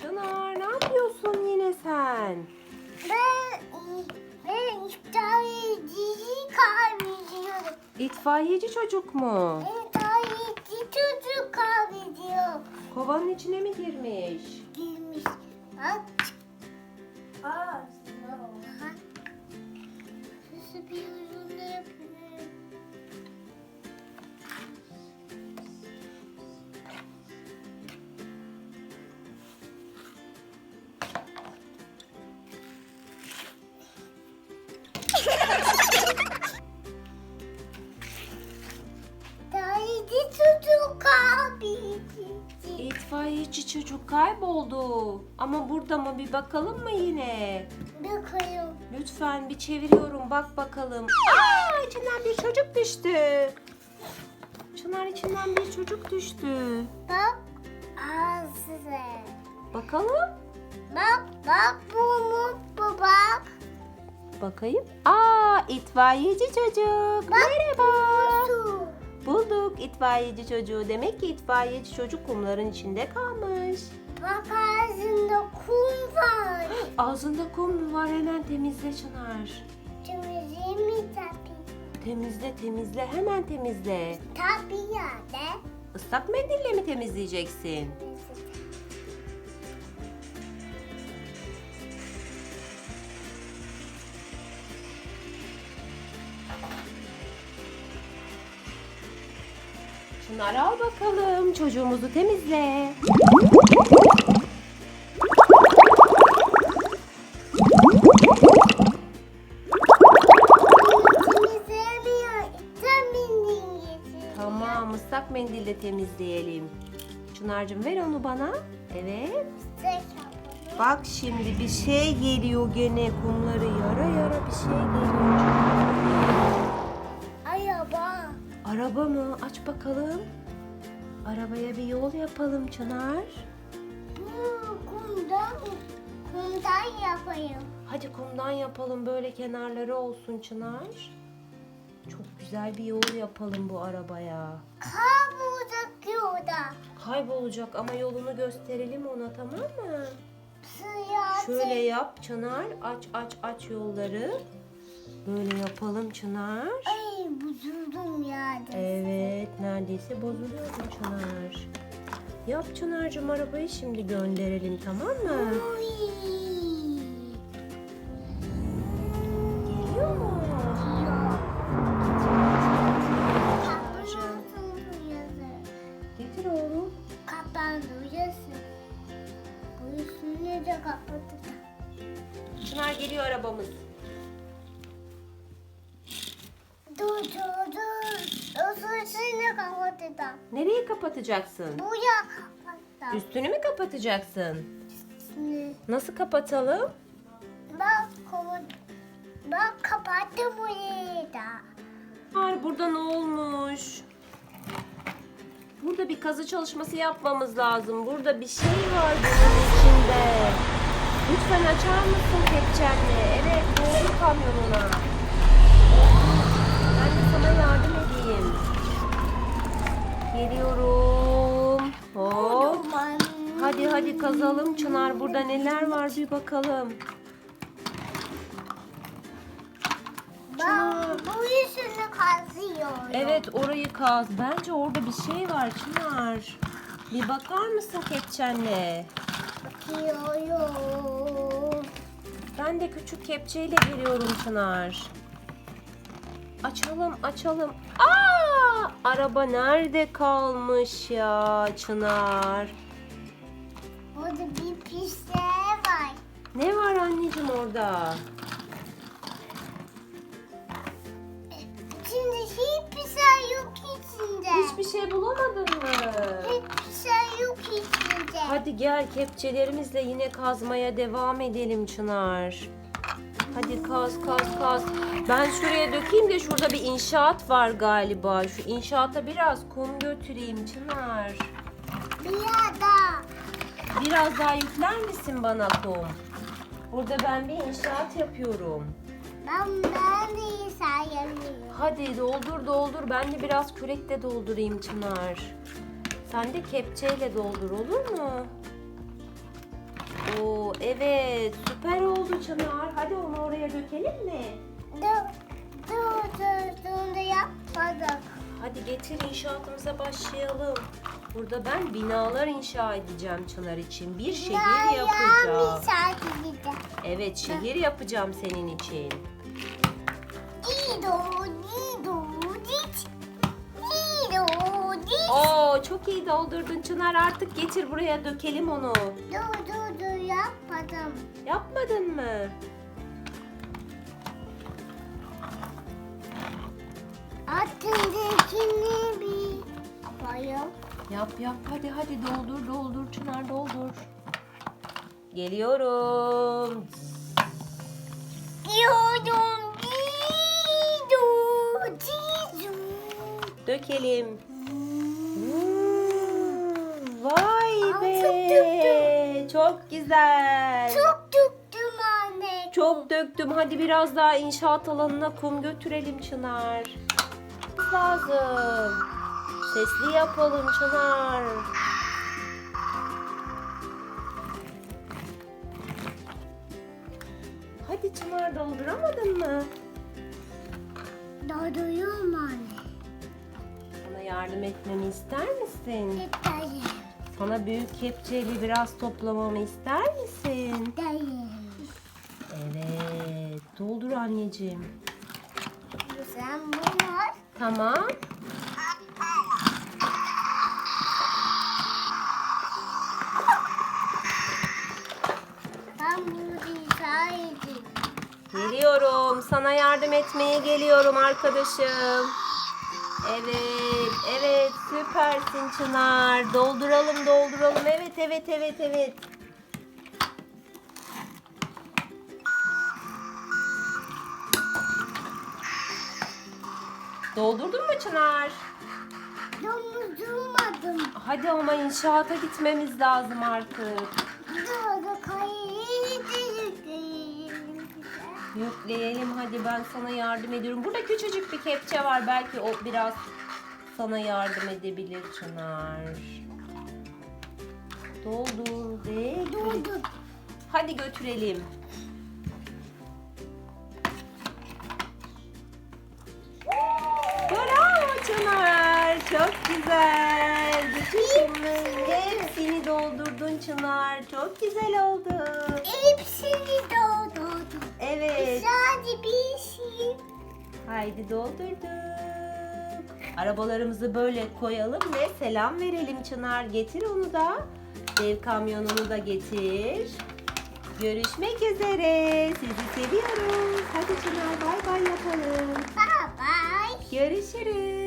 Çınar ne yapıyorsun yine sen? Ben, ben iftariyi kaybediyorum. İtfaiyeci çocuk mu? İftariyi çocuk kaybediyor. Kovanın içine mi? Girmiş. Çocuk kayboldu. Ama burada mı bir bakalım mı yine? Bakıyorum. Lütfen bir çeviriyorum bak bakalım. Aa içinden bir çocuk düştü. Çınar içinden bir çocuk düştü. Bak ağzı. Bakalım. Bak bak bu mu bu bak. Bakayım. Aa itfaiyeci çocuk. Merhaba. Su. Bulduk itfaiyeci çocuğu. Demek ki itfaiyeci çocuk kumların içinde kalmış. Bak ağzında kum var. Ağzında kum mu var hemen temizle Çınar. Temizliği mi tabii? Temizle temizle hemen temizle. Tabii ya de. Islak mendille mi temizleyeceksin? Şunları al bakalım. Çocuğumuzu temizle. Tamam ıslak mendille temizleyelim. Çınar'cığım ver onu bana. Evet. Bak şimdi bir şey geliyor gene kumları yara yara bir şey geliyor. Arabaya bir yol yapalım Çınar. Bu kumdan, kumdan yapayım. Hadi kumdan yapalım böyle kenarları olsun Çınar. Çok güzel bir yol yapalım bu arabaya. Kaybolacak yolda. Kaybolacak ama yolunu gösterelim ona tamam mı? Suya Şöyle yap Çınar. Aç aç aç yolları. Böyle yapalım Çınar. Ay. Evet neredeyse bozuluyordu Çınar. Yap Çınar'cığım arabayı şimdi gönderelim tamam mı? Uy. Geliyor mu? Getir oğlum. Kapandı uyası. Bu üstünü de kapatın. Çınar geliyor arabamız. Kapatın. Nereye kapatacaksın? Buraya kapatın. Üstünü mü kapatacaksın? Üstünü. Nasıl kapatalım? Kapat. Bak kapattım burayı da. Çınar burada ne olmuş? Burada bir kazı çalışması yapmamız lazım. Burada bir şey var bunun içinde. Lütfen açar mısın kepçenle? Evet doğru kamyonuna. Geliyorum. Hop. Hadi hadi kazalım Çınar. Burada neler var bir bakalım. Bak bu üstünü kazıyor. Evet orayı kaz. Bence orada bir şey var Çınar. Bir bakar mısın kepçenle? Bakıyorum. Ben de küçük kepçeyle geliyorum Çınar. Açalım açalım. Aa! Araba nerede kalmış ya Çınar? Orada bir pisler var. Ne var anneciğim orada? İçinde hiçbir şey yok içinde. Hiçbir şey bulamadın mı? Hiçbir şey yok içinde. Hadi gel kepçelerimizle yine kazmaya devam edelim Çınar. Hadi kaz kaz kaz. Ben şuraya dökeyim de şurada bir inşaat var galiba. Şu inşaata biraz kum götüreyim Çınar. Bir yada. biraz daha yükler misin bana kum? Burada ben bir inşaat yapıyorum. Ben ben de sayabilirim. Hadi doldur doldur. Ben de biraz kürekle doldurayım Çınar. Sen de kepçeyle doldur olur mu? Oo evet süper oldu Çınar. Hadi onu oraya dökelim mi? Dur dur dur dur yapmadık. Hadi getir inşaatımıza başlayalım. Burada ben binalar inşa edeceğim Çınar için. Bir şehir yapacağım. Bir saat gideceğim. Evet şehir yapacağım senin için. Dido dido dit. Dido dit. Oo çok iyi doldurdun Çınar. Artık getir buraya dökelim onu. Dur dur yapmadım. Yapmadın mı? Altındakini bir yapayım. Yap yap hadi hadi doldur doldur Çınar doldur. Geliyorum. Dido. Dökelim. Hmm, Vay Aa, be. Çok güzel. Çok döktüm anne. Çok döktüm. Hadi biraz daha inşaat alanına kum götürelim Çınar. Lazım. Sesli yapalım Çınar. Hadi Çınar dolduramadın mı? Dolduruyorum anne. Sana yardım etmemi ister misin? Gidelim. Sana büyük kepçeyle biraz toplamamı ister misin? Gidelim. Evet. Doldur anneciğim. Sen bunlar. Tamam. Ben bunu edeyim. Geliyorum. Sana yardım etmeye geliyorum arkadaşım. Evet, evet. Süpersin Çınar. Dolduralım, dolduralım. Evet, evet, evet, evet. Doldurdun mu Çınar? Doldurmadım. Hadi ama inşaata gitmemiz lazım artık. Yükleyelim hadi ben sana yardım ediyorum. Burada küçücük bir kepçe var. Belki o biraz sana yardım edebilir Çınar. Doldur ve Doldur. hadi götürelim. Bravo Çınar. Çok güzel. Bütün kumların hepsini doldurdun Çınar. Çok güzel oldu. Hepsini doldurdum. Evet. Sadece bir şey. Haydi doldurduk. Arabalarımızı böyle koyalım ve selam verelim Çınar. Getir onu da. Dev kamyonunu da getir. Görüşmek üzere. Sizi seviyoruz. Hadi Çınar bay bay yapalım. Bye bye. Görüşürüz.